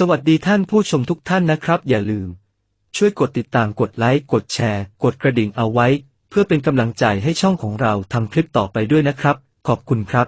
สวัสดีท่านผู้ชมทุกท่านนะครับ อย่าลืม ช่วยกดติดตามกดไลค์กดแชร์ กดกระดิ่งเอาไว้ เพื่อเป็นกำลังใจให้ช่องของเราทำคลิปต่อไปด้วยนะครับ ขอบคุณครับ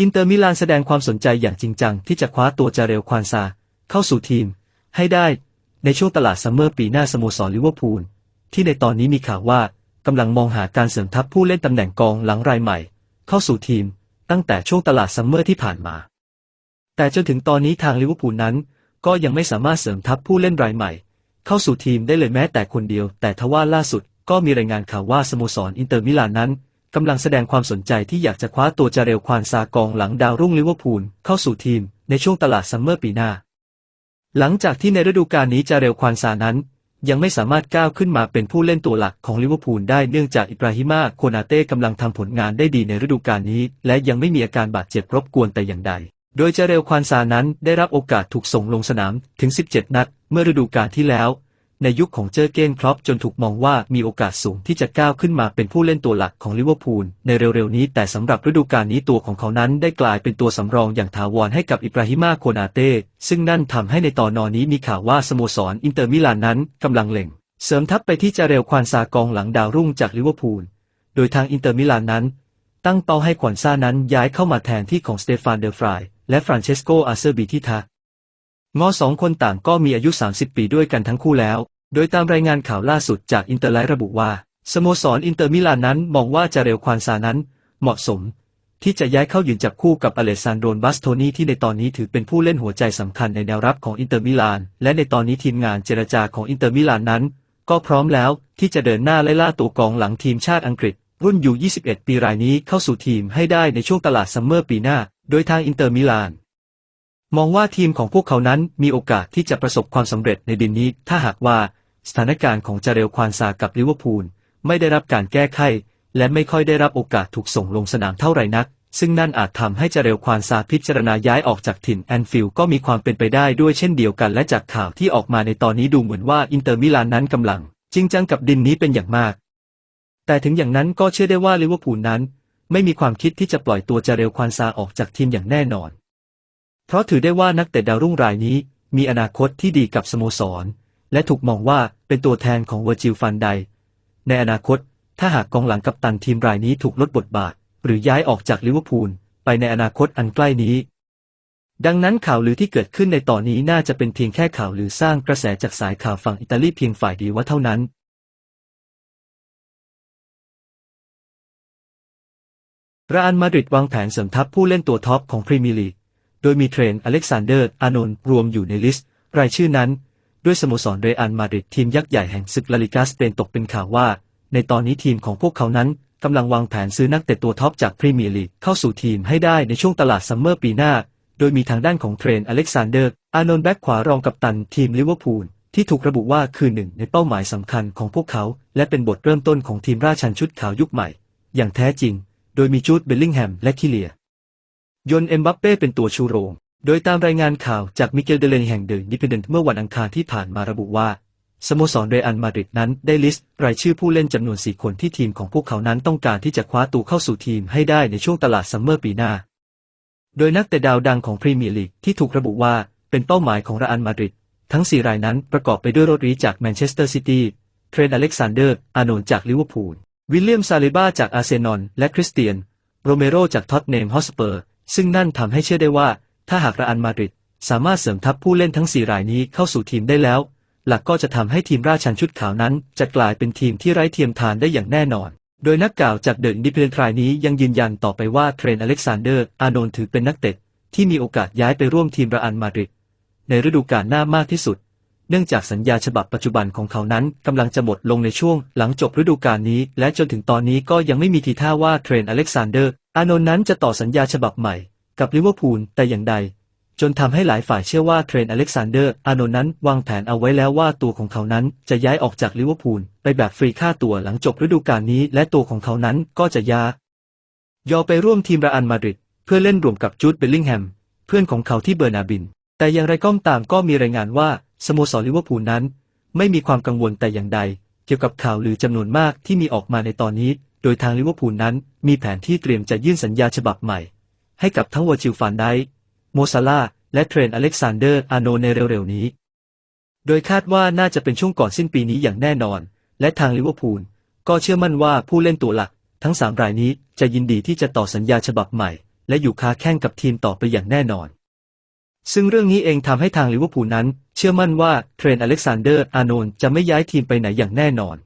อินเตอร์มิลานแสดงความสนใจอย่างจริงจัง ที่จะคว้าตัวจาเรลควานซา เข้าสู่ทีม ให้ได้ในช่วงตลาดซัมเมอร์ปีหน้าสโมสรลิเวอร์พูลที่ในตอนนี้มีข่าวว่ากำลังมองหาการเสริมทัพผู้เล่นตำแหน่งกองหลังรายใหม่ เข้าสู่ทีม ตั้งแต่ช่วงตลาดซัมเมอร์ที่ผ่านมา แต่จนถึงตอนนี้ทางลิเวอร์พูลนั้น ก็ยังไม่สามารถเสริมทัพผู้เล่นรายใหม่ เข้าสู่ทีมได้เลยแม้แต่คนเดียว แต่ทว่าล่าสุดก็มีรายงานข่าวว่าสโมสรอินเตอร์มิลานนั้นกำลังแสดงความสนใจที่อยากจะคว้าตัวจาเรลควานซากองหลังดาวรุ่งลิเวอร์พูลเข้าสู่ทีมในช่วงตลาดซัมเมอร์ปีหน้า หลังจากที่ในฤดูกาลนี้จาเรลควานซานั้น ยังไม่สามารถก้าวขึ้นมาเป็นผู้เล่นตัวหลักของลิเวอร์พูลได้เนื่องจากอิบราฮิมาโคนาเต้กำลังทำผลงานได้ดีในฤดูกาลนี้ และยังไม่มีอาการบาดเจ็บรบกวนแต่อย่างใด โดยเจาเรลควานซานั้นได้รับโอกาสถูกส่งลงสนามถึง 17 นัด เมื่อฤดูกาลที่แล้ว ในยุคของเจอเกนครอปจนถูกมองว่ามีโอกาสสูงที่จะก้าวขึ้นมาเป็นผู้เล่นตัวหลักของลิเวอร์พูลในเร็วๆนี้แต่สำหรับฤดูกาลนี้ตัวของเขานั้นได้กลายเป็นตัวสำรองอย่างถาวรให้กับอิบราฮิมาโคนาเต้ซึ่งนั่นทำให้ในตอนนอนี้มีข่าวว่าสโมสรอินเตอร์มิลานนั้นกำลังเล็งเสริมทัพไปที่จาเรลควานซากองหลังดาวรุ่งจากลิเวอร์พูล โดยทางอินเตอร์มิลานนั้น ตั้งเป้าให้ควานซานั้นย้ายเข้ามาแทนที่ของสเตฟานเดอฟรายและฟรานเชสโกอาเซอร์บิทิทา งอสองคนต่างก็มีอายุ 30 ปีด้วยกันทั้งคู่แล้ว โดยตามรายงานข่าวล่าสุดจากอินเตอร์ไลท์ระบุว่า สโมสรอินเตอร์มิลานนั้นมองว่าจาเรลควานซานั้น เหมาะสม ที่จะย้ายเข้ายืนจับคู่กับอเลซานโดรบัสโทนีที่ในตอนนี้ถือเป็นผู้เล่นหัวใจสำคัญในแนวรับของอินเตอร์มิลาน และในตอนนี้ทีมงานเจรจาของอินเตอร์มิลานนั้น ก็พร้อมแล้วที่จะเดินหน้าไล่ล่าตัวกองหลังทีมชาติอังกฤษ รุ่นอยู่ 21 ปีรายนี้เข้าสู่ทีมให้ได้ในช่วงตลาดซัมเมอร์ปีหน้า โดยทางอินเตอร์มิลาน มองว่าทีมของพวกเขานั้นมีโอกาสที่จะประสบความสำเร็จในดินนี้ ถ้าหากว่าสถานการณ์ของจาเรลควานซากับลิเวอร์พูลไม่ได้รับการแก้ไขและไม่ค่อยได้รับโอกาสถูกส่งลงสนามเท่าไหร่นัก ซึ่งนั่นอาจทำให้จาเรลควานซาพิจารณาย้ายออกจากถิ่นแอนฟิลด์ก็มีความเป็นไปได้ด้วยเช่นเดียวกันและจากข่าวที่ออกมาในตอนนี้ดูเหมือนว่าอินเตอร์มิลานนั้นกำลัง จริงจังกับดินนี้เป็นอย่างมาก แต่ถึงอย่างนั้นก็เชื่อได้ว่าลิเวอร์พูลนั้น ไม่มีความคิดที่จะปล่อยตัวจาเรลควานซาออกจากทีมอย่างแน่นอน ราะถือได้ว่านักเตะดาวรุ่งรายนี้ มีอนาคตที่ดีกับสโมสร และถูกมองว่าเป็นตัวแทนของเวอร์จิลฟันได ในอนาคต ถ้าหากกองหลังกัปตันทีมรายนี้ถูกลดบทบาท หรือย้ายออกจากลิเวอร์พูลไปในอนาคตอันใกล้นี้ ดังนั้นข่าวลือที่เกิดขึ้นในตอนนี้น่าจะเป็นเพียงแค่ข่าวลือสร้างกระแสจากสายข่าวฝั่งอิตาลีเพียงฝ่ายเดียวว่าเท่านั้นรอันมาดริดวางแผนเสริมทัพผู้เล่นตัวท็อปของพรีเมียร์ลีก โดยมีเทรนต์อเล็กซานเดอร์ อานนท์รวมอยู่ในลิสต์ รายชื่อนั้น ด้วยสโมสรเรอัลมาดริดทีมยักษ์ใหญ่แห่งศึกลาลิกาสเปนตกเป็นข่าวว่า ในตอนนี้ทีมของพวกเขานั้นกำลังวางแผนซื้อนักเตะตัวท็อปจากพรีเมียร์ลีกเข้าสู่ทีมให้ได้ในช่วงตลาดซัมเมอร์ปีหน้า โดยมีทางด้านของเทรนต์อเล็กซานเดอร์ อานนท์แบ็กขวารองกัปตันทีมลิเวอร์พูลที่ถูกระบุว่าคือหนึ่งในเป้าหมายสำคัญของพวกเขา และเป็นบทเริ่มต้นของทีมราชันชุดขาวยุคใหม่ อย่างแท้จริง โดยมีจูดเบลลิงแฮมและคิเลีย ยนเอ็มบัปเป้เป็นตัวชูโรง โดยตามรายงานข่าวจากมิเกลเดเลนแห่งเดอะดิพเดนเมื่อวันอังคารที่ผ่านมาระบุว่า สโมสรเรอัลมาดริดนั้นได้ลิสต์รายชื่อผู้เล่นจำนวนสี่คนที่ทีมของพวกเขานั้นต้องการที่จะคว้าตัวเข้าสู่ทีมให้ได้ในช่วงตลาดซัมเมอร์ปีหน้า โดยนักเตะดาวดังของพรีเมียร์ลีกที่ถูกระบุว่าเป็นเป้าหมายของเรอัลมาดริดทั้งสี่รายนั้นประกอบไปด้วยโรดรีจากแมนเชสเตอร์ซิตี้เทรนอเล็กซานเดอร์ อานนจากลิเวอร์พูล วิลเลียมซาลิบ้าจากอาร์เซนอล และคริสเตียน โรเมโรจากท็อตเนมฮอสเปอร์ ซึ่งนั่นทำให้เชื่อได้ว่า ถ้าหากเรอัลมาดริดสามารถเสริมทัพผู้เล่นทั้งสี่รายนี้เข้าสู่ทีมได้แล้ว หลักก็จะทำให้ทีมราชันชุดขาวนั้น จะกลายเป็นทีมที่ไร้เทียมทานได้อย่างแน่นอน โดยนักกล่าวจากเดินดิเพนเดนต์รายนี้ยังยืนยันต่อไปว่าเทรนต์อเล็กซานเดอร์ อานนท์ถือเป็นนักเตะที่มีโอกาสย้ายไปร่วมทีมเรอัลมาดริดในฤดูกาลหน้ามากที่สุด เนื่องจากสัญญาฉบับปัจจุบันของเขานั้นกำลังจะหมดลงในช่วงหลังจบฤดูกาลนี้ และจนถึงตอนนี้ก็ยังไม่มีทีท่าว่าเทรนต์อเล็กซานเดอร์ อานนท์นั้นจะต่อสัญญาฉบับใหม่ กับลิเวอร์พูลแต่อย่างใด จนทำให้หลายฝ่ายเชื่อว่าเทรนต์อเล็กซานเดอร์อานนท์นั้นวางแผนเอาไว้แล้วว่าตัวของเขานั้นจะย้ายออกจากลิเวอร์พูลไปแบบฟรีค่าตัวหลังจบฤดูกาลนี้และตัวของเขานั้นก็จะย้ายยอไปร่วมทีมเรอัลมาดริดเพื่อเล่นรวมกับจูดเบลลิงแฮมเพื่อนของเขาที่เบอร์นาบิน แต่อย่างไรก็ตามก็มีรายงานว่าสโมสรลิเวอร์พูลนั้น ไม่มีความกังวลแต่อย่างใด เกี่ยวกับข่าวลือจำนวนมากที่มีออกมาในตอนนี้ โดยทางลิเวอร์พูลนั้นมีแผนที่เตรียมจะยื่นสัญญาฉบับใหม่ ให้กับทั้งวอร์จิลฟานไดโมซาลาและเทรนต์อเล็กซานเดอร์อาโนในเร็วๆนี้ โดยคาดว่าน่าจะเป็นช่วงก่อนสิ้นปีนี้อย่างแน่นอน และทางลิเวอร์พูลก็เชื่อมั่นว่าผู้เล่นตัวหลัก ทั้งสามรายนี้จะยินดีที่จะต่อสัญญาฉบับใหม่ และอยู่คาแข่งกับทีมต่อไปอย่างแน่นอน ซึ่งเรื่องนี้เองทำให้ทางลิเวอร์พูลนั้น เชื่อมั่นว่าเทรนต์อเล็กซานเดอร์อาโนนจะไม่ย้ายทีมไปไหนอย่างแน่นอน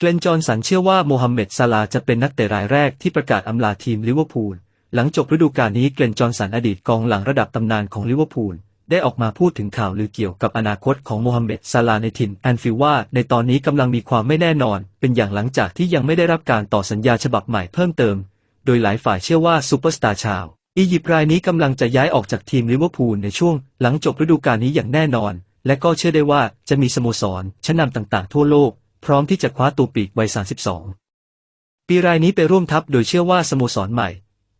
เกลนจอห์นสันเชื่อว่าโมฮัมเหม็ดซาลาจะเป็นนักเตะรายแรกที่ประกาศอำลาทีมลิเวอร์พูล หลังจบฤดูกาลนี้เกลนจอห์นสันอดีตกองหลังระดับตำนานของลิเวอร์พูล ได้ออกมาพูดถึงข่าวลือเกี่ยวกับอนาคตของโมฮัมเหม็ดซาลาในถิ่นแอนฟิลว่าในตอนนี้กำลังมีความไม่แน่นอน เป็นอย่างหลังจากที่ยังไม่ได้รับการต่อสัญญาฉบับใหม่เพิ่มเติม โดยหลายฝ่ายเชื่อว่าซูเปอร์สตาร์ชาวอียิปต์รายนี้กำลังจะย้ายออกจากทีมลิเวอร์พูลในช่วง หลังจบฤดูกาลนี้อย่างแน่นอน และก็เชื่อได้ว่าจะมีสโมสรชั้นนำต่าง ๆ ทั่วโลก พร้อมที่จะคว้าตัวปีกวัย 32 ปีรายนี้ไปร่วมทัพโดยเชื่อว่าสโมสรใหม่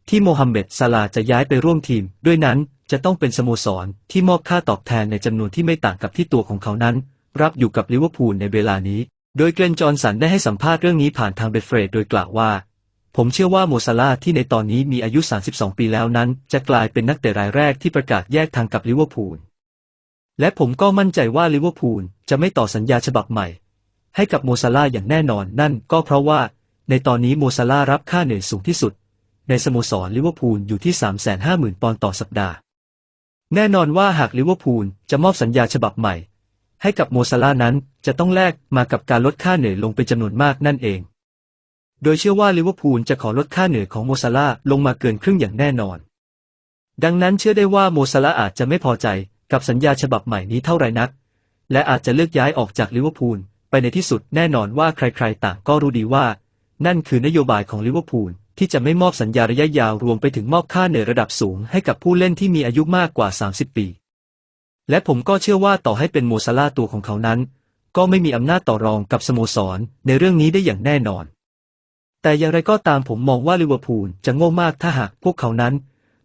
ที่โมฮัมเหม็ดซาลาจะย้ายไปร่วมทีม ด้วยนั้นจะต้องเป็นสโมสรที่มอบค่าตอบแทนในจำนวนที่ไม่ต่างกับที่ตัวของเขานั้น รับอยู่กับลิเวอร์พูลในเวลานี้ โดยเกรนจอห์นสันได้ให้สัมภาษณ์เรื่องนี้ผ่านทางเบรเฟรดโดยกล่าวว่า ผมเชื่อว่าโมซาลาที่ในตอนนี้มีอายุ 32 ปีแล้วนั้น จะกลายเป็นนักเตะรายแรกที่ประกาศแยกทางกับลิเวอร์พูลและผมก็มั่นใจว่าลิเวอร์พูลจะไม่ต่อสัญญาฉบับใหม่ ให้กับโมซาลาอย่างแน่นอนนั่นก็เพราะว่า ในตอนนี้โมซาลารับค่าเหนื่อยสูงที่สุด ในสโมสรลิเวอร์พูลอยู่ที่ 350,000 ปอนด์ต่อสัปดาห์ แน่นอนว่าหากลิเวอร์พูลจะมอบสัญญาฉบับใหม่ ให้กับโมซาลานั้นจะต้องแลกมากับการลดค่าเหนื่อยลงเป็นจำนวนมากนั่นเอง โดยเชื่อว่าลิเวอร์พูลจะขอลดค่าเหนื่อยของโมซาลาลงมาเกินครึ่งอย่างแน่นอน ดังนั้นเชื่อได้ว่าโมซาลาอาจจะไม่พอใจกับสัญญาฉบับใหม่นี้เท่าไรนัก และอาจจะเลือกย้ายออกจากลิเวอร์พูล ไปในที่สุดแน่นอนว่าใครๆต่างก็รู้ดีว่า นั่นคือนโยบายของลิเวอร์พูลที่จะไม่มอบสัญญาระยะยาวรวมไปถึงมอบค่าเหนื่อยระดับสูงให้กับผู้เล่นที่มีอายุมากกว่า 30 ปี และผมก็เชื่อว่าต่อให้เป็นโมซาลาตัวของเขานั้น ก็ไม่มีอำนาจต่อรองกับสโมสรในเรื่องนี้ได้อย่างแน่นอน แต่อย่างไรก็ตามผมมองว่าลิเวอร์พูลจะโง่มากถ้าหากพวกเขานั้น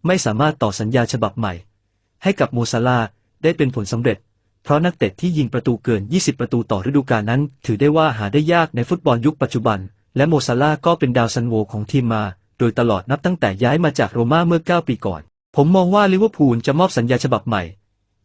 ไม่สามารถต่อสัญญาฉบับใหม่ ให้กับโมซาลาได้เป็นผลสำเร็จ เพราะนักเตะที่ยิงประตูเกิน 20 ประตูต่อฤดูกาลนั้น ถือได้ว่าหาได้ยากในฟุตบอลยุคปัจจุบัน และโมซาลาก็เป็นดาวซันโวของทีมมา โดยตลอดนับตั้งแต่ย้ายมาจากโรม่าเมื่อ 9 ปีก่อน ผมมองว่าลิเวอร์พูลจะมอบสัญญาฉบับใหม่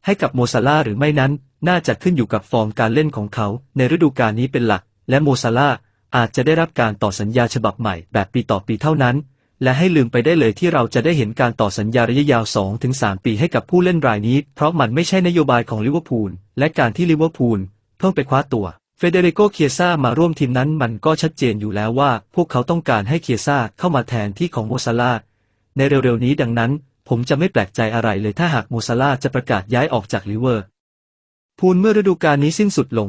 ให้กับโมซาลาหรือไม่นั้น น่าจะขึ้นอยู่กับฟอร์มการเล่นของเขา ในฤดูกาลนี้เป็นหลัก และโมซาลาอาจจะได้รับการต่อสัญญาฉบับใหม่แบบปีต่อปีเท่านั้น และให้ลืมไปได้เลยที่เราจะได้เห็นการต่อสัญญาระยะยาว 2-3 ปีให้กับผู้เล่นรายนี้ เพราะมันไม่ใช่นโยบายของลิเวอร์พูล และการที่ลิเวอร์พูลเพิ่งไปคว้าตัว เฟเดริโก เคียซ่ามาร่วมทีมนั้นมันก็ชัดเจนอยู่แล้วว่า พวกเขาต้องการให้เคียซ่าเข้ามาแทนที่ของโมซาลาในเร็วๆนี้ดังนั้น ผมจะไม่แปลกใจอะไรเลยถ้าหากโมซาลาจะประกาศย้ายออกจากลิเวอร์พูลเมื่อฤดูกาลนี้สิ้นสุดลง